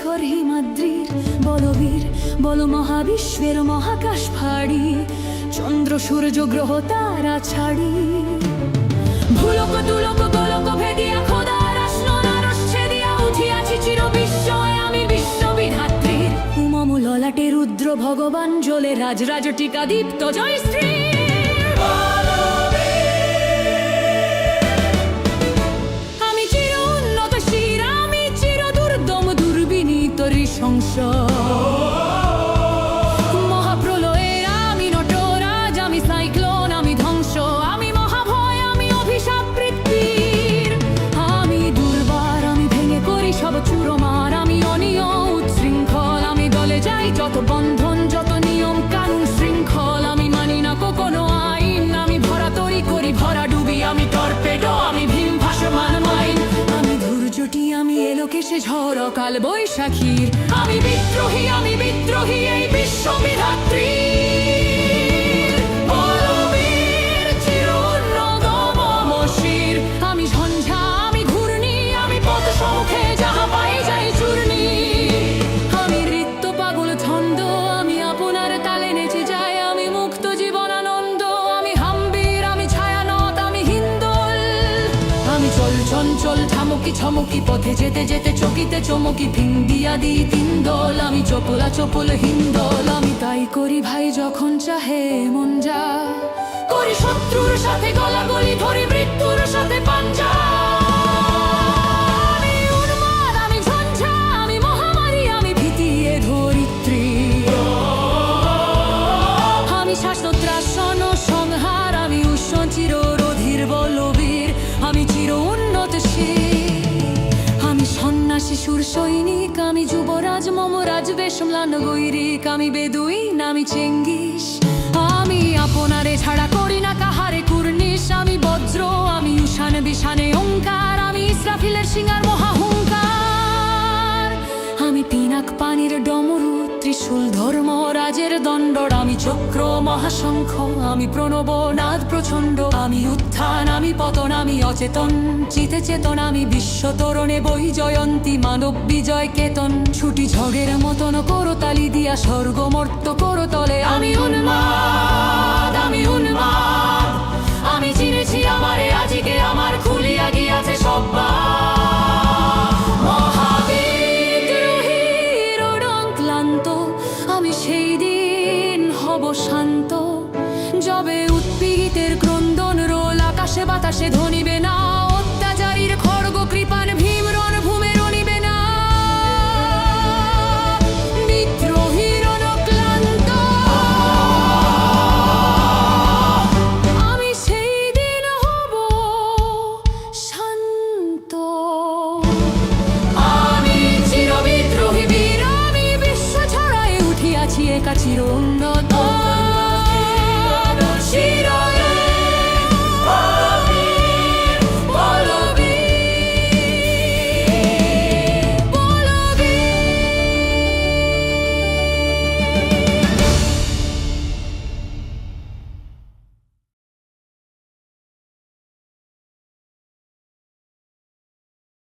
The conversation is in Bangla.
শিখর হিমাদ্রির বলবীর, বল মহাবিশ্বের মহাকাশ ফাড়ি, চন্দ্র, সূর্য, গ্রহ, তারা ছাড়ি। ভুলক তুলক গোলক, ভেদিয়া ললাটে রুদ্র ভগবান জ্বলে রাজ, টিকা দীপ্ত, জয় শ্রী দুর্বিনীত ঋশংস ঝড় কাল বৈশাখীর। আমি বিদ্রোহী আমি বিদ্রোহী এই বিশ্ববিধাত্রী বলবীর চঞ্চল ঠামকি ছমকি পথে যেতে যেতে চকিতে চমকি ফিং দিয়া দি তিন দল। আমি চপলা চপল হিন্দল আমি তাই করি ভাই যখন চাহে মন যা। করি শত্রুর সাথে গলাগলি ধরি যুবরাজ মমরাজ বেশমলান গৈরিক আমি বেদুই নামি চেঙ্গিস। আমি আপনারে ছাড়া করি না কাহারে কুর্নিশ, আমি বজ্র, আমি উষান, বিষানে ওঙ্কার আমি ইসরাফিলের সিঙ্গার মহাহুঙ্কার। আমি পিনাক পানির ডমরু, ত্রিশূল ধর্ম রাজের দণ্ডর, আমি চক্র, মহাশঙ্খ, আমি প্রণব, নাদ প্রচণ্ড, আমি উত্থান, আমি পতন, আমি অচেতন, চিতে চেতন, আমি বিশ্ব তরণে বই জয়ন্তী, মানব বিজয় কেতন, ছুটি ঝড়ের মতন করতালি দিয়া স্বর্গমর্ত করতলে, আমি উন্মাদ। হব শান্ত। যবে উৎপীড়িতের ক্রন্দন রোল আকাশে বাতাসে ধনিবে না